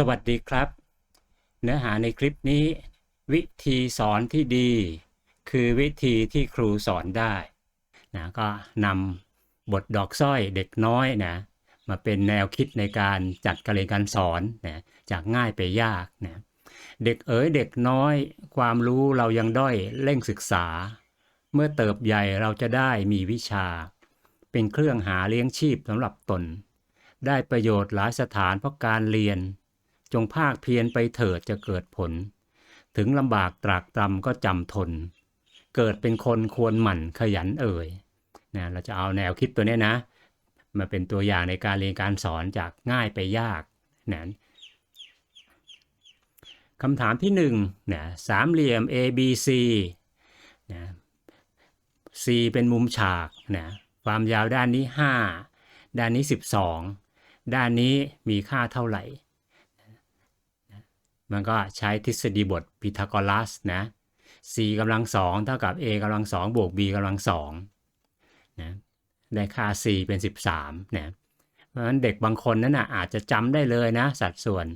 สวัสดีครับ เนื้อหาในคลิปนี้ วิธีสอนที่ดี คือวิธีที่ครูสอนได้นะก็นำบทดอกสร้อยเด็กน้อยนะมาเป็นแนวคิดในการจัดการเรียนการสอนนะจากง่ายไปยากนะเด็กเอ๋ยเด็กน้อย ความรู้เรายังด้อยเร่งศึกษา เมื่อเติบใหญ่เราจะได้มีวิชา เป็นเครื่องหาเลี้ยงชีพสำหรับตน ได้ประโยชน์หลายสถานเพราะการเรียน จงภาคเพียรไปเถิดจะเกิดผล ถึงลำบากตรากตรำก็จำทน เกิดเป็นคนควรหมั่นขยันเอ่ยนะเราจะเอาแนวคิดตัวนี้นะ มาเป็นตัวอย่างในการเรียนการสอนจากง่ายไปยากนะคำถามที่หนึ่งนะสามเหลี่ยม A B C นะ C เป็นมุมฉากนะความยาวด้านนี้ 5 ด้านนี้ 12 ด้านนี้มีค่าเท่าไหร่ มันก็ใช้ทฤษฎีบทพีทาโกรัสนะ c กำลังสองเท่ากับ a กำลังสองบวก b กำลังสองนะได้ค่า c เป็น 13นะเพราะฉะนั้นเด็กบางคนนั้นนะอาจจะจำได้เลยนะ สัดส่วน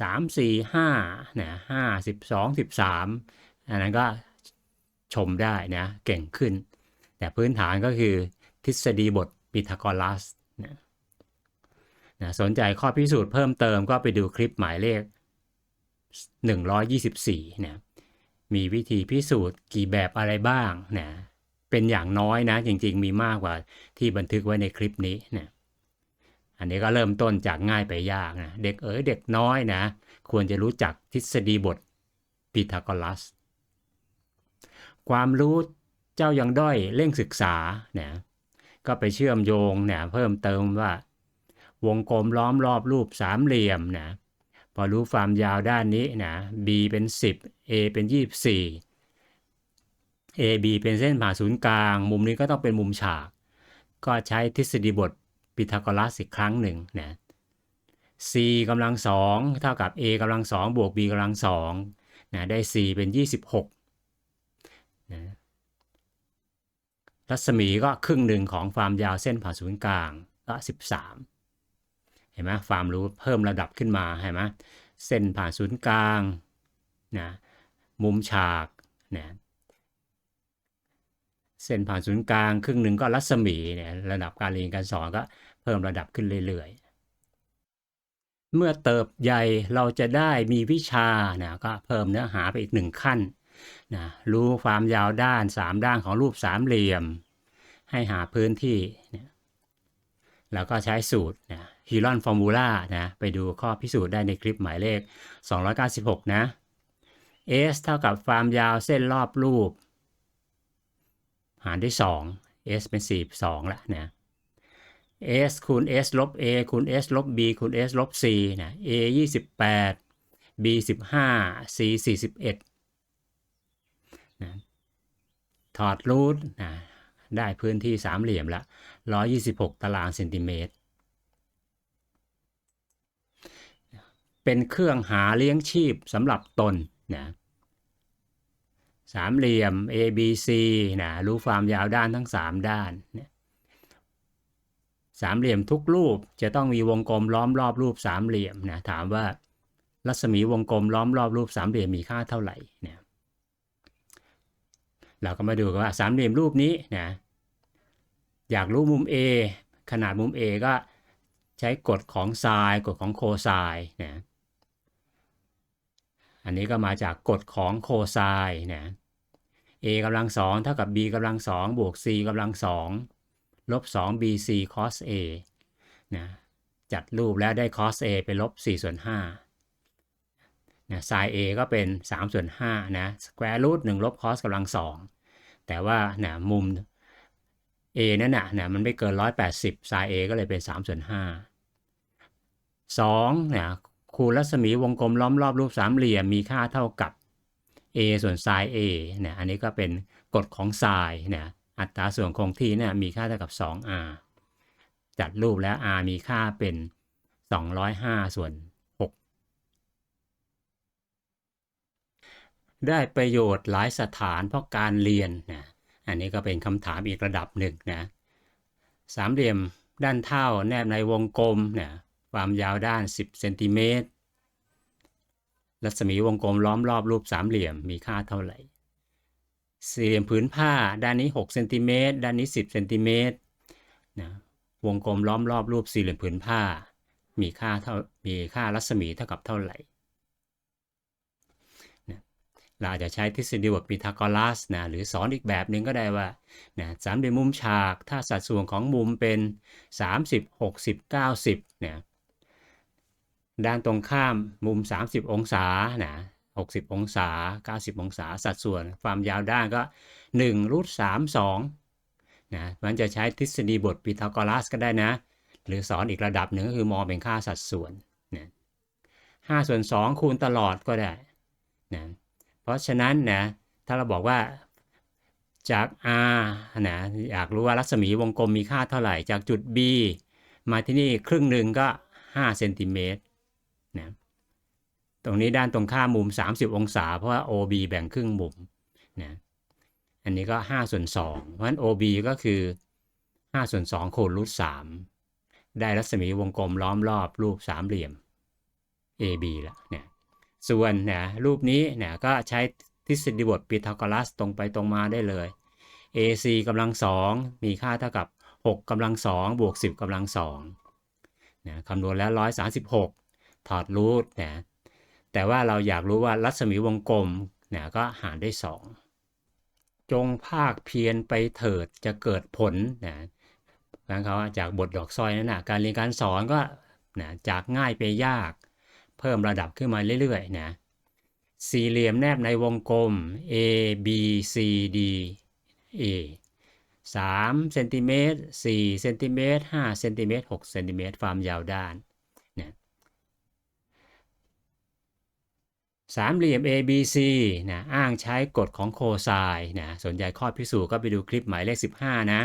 3 4 5นะ5 12 13 อันนั้นก็ชมได้นะ เก่งขึ้น แต่พื้นฐานก็คือทฤษฎีบทพีทาโกรัสนะนะสนใจข้อพิสูจน์เพิ่มเติมก็ไปดูคลิปหมายเลข 124นะมีวิธีพิสูจน์กี่แบบอะไรบ้างนะเป็นอย่างน้อยนะ จริงๆ มีมากกว่าที่บันทึกไว้ในคลิปนี้นะอันนี้ก็เริ่มต้นจากง่ายไปยากนะเด็กเอ๋ยเด็กน้อยนะ ควรจะรู้จักทฤษฎีบทพีทาโกรัส ความรู้เจ้ายังด้อยเร่งศึกษานะก็ไปเชื่อมโยงเนี่ยเพิ่มเติมว่า วงกลมล้อมรอบรูปสามเหลี่ยมนะ พอรู้ความยาวด้านนี้นะ b เป็น 10 a เป็น 24 ab เป็นเส้นผ่าศูนย์กลาง มุมนี้ก็ต้องเป็นมุมฉาก ก็ใช้ทฤษฎีบทพีทาโกรัสอีกครั้งหนึ่งนะ c กำลังสองเท่ากับ a กำลังสองบวก b กำลังสองนะได้ c เป็น 26นะรัศมีก็ครึ่งหนึ่งของความยาวเส้นผ่าศูนย์กลางก็13 ห็นไหมความรู้เพิ่มระดับขึ้นมาเห็นไหมเส้นผ่านศูนย์กลางนะมุมฉากนะเส้นผ่านศูนย์กลางครึ่งหนึ่งก็รัศมีเนี่ยระดับการเรียนการสอนก็เพิ่มระดับขึ้นเรื่อยๆ เมื่อเติบใหญ่เราจะได้มีวิชานะก็เพิ่มเนื้อหาไปอีกหนึ่งขั้นนะรู้ความยาวด้าน 3 ด้านของรูปสามเหลี่ยม ให้หาพื้นที่นะ แล้วก็ใช้สูตรนะฮีรอนฟอร์มูลานะไปดูข้อพิสูจน์ได้ในคลิปหมายเลข 296 นะ s เท่ากับความยาวเส้นรอบรูป หารด้วย 2 s เป็น 42ละนะ s คูณ s ลบ a คูณ s ลบ b คูณ s ลบ c นะ a 28 b 15 c 41นะถอดรูทนะ ได้พื้นที่สามเหลี่ยมละ 126 ตารางเซนติเมตร เป็นเครื่องหาเลี้ยงชีพสำหรับตนนะสามเหลี่ยม A B C นะรู้ความยาวด้านทั้ง 3 ด้านนะสามเหลี่ยมทุกรูปจะต้องมีวงกลมล้อมรอบรูปสามเหลี่ยมนะถามว่ารัศมีวงกลมล้อมรอบรูปสามเหลี่ยมมีค่าเท่าไหร่นะเราก็มาดูกันว่าสามเหลี่ยมรูปนี้นะ อยากรู้มุม A ขนาดมุม A ก็ใช้กฎของไซน์กฎของโคไซน์นะอันนี้ก็มาจากกฎของโคไซน์นะ a กำลังสองเท่ากับ b กำลังสองบวก c กำลังสองลบ2 bc cos a นะจัดรูปแล้วได้ cos a เป็นลบ4ส่วน5นะ sin a ก็เป็น3ส่วน5นะ square root 1ลบ cos กำลังสองแต่ว่านะมุม a นั่นนะนะมันไม่เกิน 180 sin a ก็เลยเป็น3ส่วน5 2นะคูณรัศมีวงกลมล้อมรอบรูปสามเหลี่ยมมีค่าเท่ากับ a ส่วน sin a เนี่ยอันนี้ก็เป็นกฎของ sin เนี่ยอัตราส่วนคงที่เนี่ยมีค่าเท่ากับ 2r จัดรูปแล้ว r มีค่าเป็น 205 ส่วน 6 ได้ประโยชน์หลายสถานเพราะการเรียนนะ อันนี้ก็เป็นคำถามอีกระดับหนึ่งนะสามเหลี่ยมด้านเท่าแนบในวงกลมเนี่ยความยาวด้าน 10เซนติเมตรรัศมีวงกลมล้อมรอบรูปสามเหลี่ยมมีค่าเท่าไหร่สี่เหลี่ยมผืนผ้าด้านนี้6เซนติเมตรด้านนี้ 10เซนติเมตรนะวงกลมล้อมรอบรูปสี่เหลี่ยมผืนผ้า มีค่าเท่ามีค่ารัศมีเท่ากับเท่าไหร่ เราอาจจะใช้ทฤษฎีบทพีทาโกรัสนะหรือสอนอีกแบบหนึ่งก็ได้ว่านะสามเหลี่ยมมุมฉาก ถ้าสัดส่วนของมุมเป็น 30 60 90เนี่ยด้านตรงข้ามมุม 30 องศานะ60 องศา 90 องศา สัดส่วนความยาวด้านก็1รูท3 2นะมันจะใช้ทฤษฎีบทพีทาโกรัสก็ได้นะ หรือสอนอีกระดับหนึ่งก็คือมองเป็นค่าสัดส่วนนะ5ส่วน2คูณตลอดก็ได้นะ ราะฉะนั้นนะถ้าเราบอกว่าจาก r นะอยากรู้ว่ารัศมีวงกลมมีค่าเท่าไหร่ จากจุด b มาที่นี่ครึ่งหนึ่งก็5เซนติเมตรนะตรงนี้ด้านตรงข้ามมุม 30 องศา เพราะว่า OB แบ่งครึ่งมุมนะอันนี้ก็5ส่วน2เพราะฉะนั้น OB ก็คือ5ส่วน2โคูณรูท3ได้รัศมีวงกลมล้อมรอบรูปสามเหลี่ยม AB ละเนี่ย ส่วนนะรูปนี้เนี่ยก็ใช้ทฤษฎีบทพีทาโกรัสตรงไปตรงมาได้เลย AC กำลังสองมีค่าเท่ากับ 6กำลังสองบวก 10กำลังสองนะคำนวณแล้ว 136 ถอดรูทนะแต่ว่าเราอยากรู้ว่ารัศมีวงกลมนะก็หารได้2จงภาคเพียรไปเถิดจะเกิดผลนะบางเขาจากบทดอกซอยนั่นนะการเรียนการสอนก็นะจากง่ายไปยาก เพิ่มระดับขึ้นมาเรื่อยๆนะสี่เหลี่ยมแนบในวงกลม A B C D A 3เซนติเมตร4เซนติเมตร5เซนติเมตร6เซนติเมตรความยาวด้านนะสามเหลี่ยม ABC นะอ้างใช้กฎของโคไซน์นะสนใจข้อพิสูจน์ก็ไปดูคลิปหมายเลข 15 นะ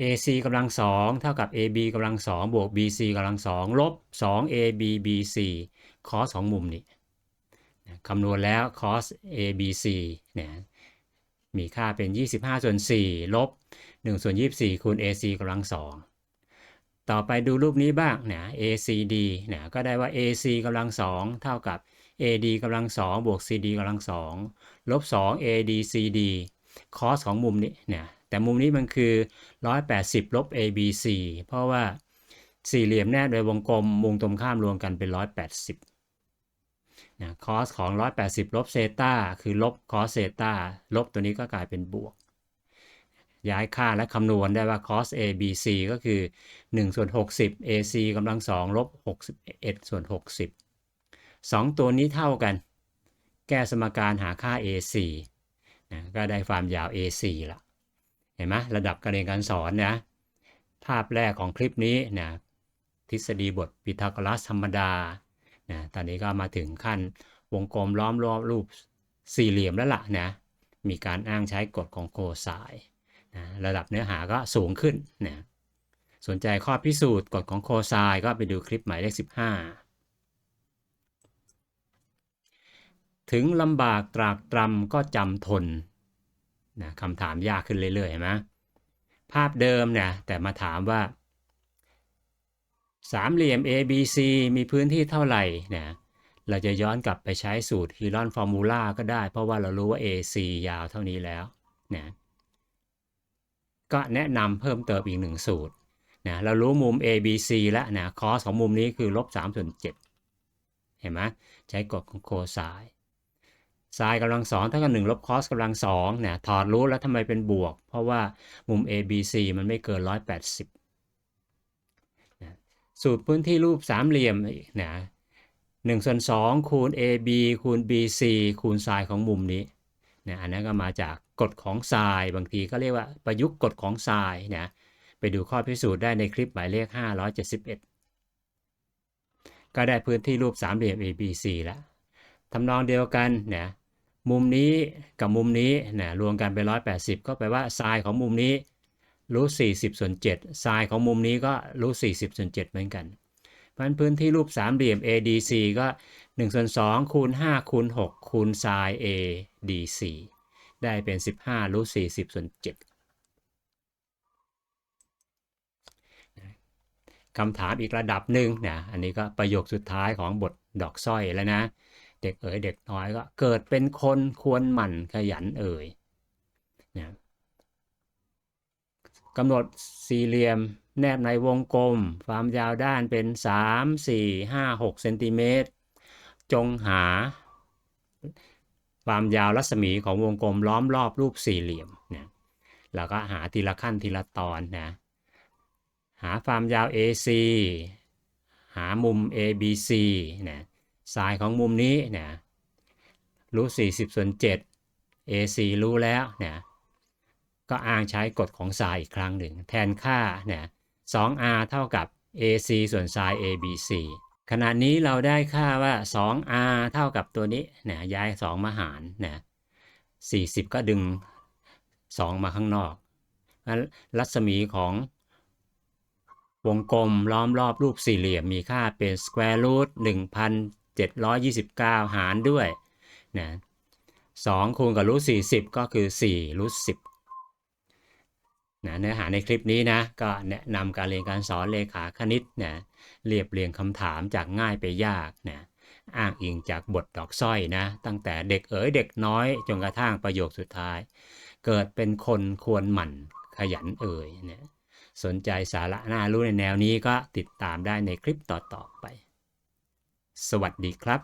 AC กำลังสองเท่ากับ AB กำลังสองบวก BC กำลังสองลบ 2 AB BC คอสของมุมนี่คำนวณแล้ว cos ABC เนี่ยมีค่าเป็น 25 ส่วน 4 ลบ 1 ส่วน 24 คูณ AC กำลังสองต่อไปดูรูปนี้บ้างนะ ACD นะก็ได้ว่า AC กำลังสองเท่ากับ AD กำลังสองบวก CD กำลังสองลบ 2 ADCD cos ของมุมนี้เนี่ย แต่มุมนี้มันคือ 180 ลบ ABC เพราะว่าสี่เหลี่ยมแนบโดยวงกลมมุมตรงข้ามรวมกันเป็น 180นะคอสของ 180 ลบเซตาคือลบคอสเซตาลบตัวนี้ก็กลายเป็นบวก ย้ายค่าและคำนวณได้ว่า cos ABC ก็คือ1ส่วน60 AC กำลัง2ลบ61ส่วน60 2 ตัวนี้เท่ากัน แก้สมการหาค่า AC นะก็ได้ความยาว AC ละ เห็นไหมระดับการเรียนการสอนนะภาพแรกของคลิปนี้นะทฤษฎีบทพีทาโกรัสธรรมดานะตอนนี้ก็มาถึงขั้นวงกลมล้อมรอบรูปสี่เหลี่ยมแล้วล่ะนะมีการอ้างใช้กฎของโคไซน์นะระดับเนื้อหาก็สูงขึ้นนะสนใจข้อพิสูจน์กฎของโคไซน์ก็ไปดูคลิปหมายเลข 15 ถึงลำบากตรากตรำก็จำทน นะคำถามยากขึ้นเรื่อยๆเห็นไหมภาพเดิมเนี่ยแต่มาถามว่า สามเหลี่ยม ABC มีพื้นที่เท่าไหร่นะเราจะย้อนกลับไปใช้สูตรฮีรอนฟอร์มูลาก็ได้ เพราะว่าเรารู้ว่า AC ยาวเท่านี้แล้วนะก็แนะนำเพิ่มเติมอีกหนึ่งสูตรนะเรารู้มุม ABC แล้วนะคอสของมุมนี้คือลบ3ส่วน7เห็นไหมใช้กฎของโคไซน์ ไซน์กำลังสองเท่ากับ1ลบคอสกำลังสองนะถอดรู้แล้วทำไมเป็นบวก เพราะว่ามุม ABC มันไม่เกิน 180สูตรพื้นที่รูปสามเหลี่ยมนะหนึ่งส่วนสองคูณ AB คูณ BC คูณไซน์ของมุมนี้นะอันนั้นก็มาจากกฎของไซน์บางทีก็เรียกว่าประยุกต์กฎของไซน์นะไปดูข้อพิสูจน์ได้ในคลิปหมายเลข 571 ก็ได้พื้นที่รูปสามเหลี่ยม ABC แล้วทำนองเดียวกันนะ มุมนี้กับมุมนี้นะรวมกันเป็น 180 ก็แปลว่าไซน์ของมุมนี้รูท40ส่วน7ไซน์ของมุมนี้ก็รูท40ส่วน7เหมือนกัน เพราะฉะนั้นพื้นที่รูปสามเหลี่ยม ADC ก็1ส่วน2คูณ5คูณ6คูณไซน์ ADC ได้เป็น 15รูท40ส่วน7คำถามอีกระดับหนึ่งนะ อันนี้ก็ประโยคสุดท้ายของบทดอกสร้อยแล้วนะ เด็กเอ๋ยเด็กน้อยก็เกิดเป็นคนควรหมั่นขยันเอ่ยนะกำหนดสี่เหลี่ยมแนบในวงกลม ความยาวด้านเป็น 3 4 5 6เซนติเมตร จงหา ความยาวรัศมีของวงกลมล้อมรอบรูปสี่เหลี่ยมนะแล้วก็หาทีละขั้นทีละตอนนะ หาความยาว AC หามุม ABC นะ สายของมุมนี้นะรู้ 40ส่วน7 AC รู้แล้วนะก็อ้างใช้กฎของสายอีกครั้งหนึ่ง แทนค่านะ 2r เท่ากับ AC ส่วนไซน์ ABC ขณะนี้เราได้ค่าว่า 2r เท่ากับตัวนี้นะย้าย 2 มาหารนะ40 ก็ดึง 2 มาข้างนอก รัศมีของวงกลมล้อมรอบรูปสี่เหลี่ยมมีค่าเป็น square root 729 หารด้วยนะ2คูณกับรูท40 ก็คือ4รูท10นะเนื้อหาในคลิปนี้นะ ก็แนะนำการเรียนการสอนเลขาคณิตนะเรียบเรียงคำถามจากง่ายไปยากนะอ้างอิงจากบทดอกสร้อยนะ ตั้งแต่เด็กเอ๋ยเด็กน้อยจนกระทั่งประโยคสุดท้าย เกิดเป็นคนควรหมั่นขยันเอ่ยเนี่ยสนใจสาระน่ารู้ในแนวนี้ก็ติดตามได้ในคลิปต่อ ๆ ไป สวัสดีครับ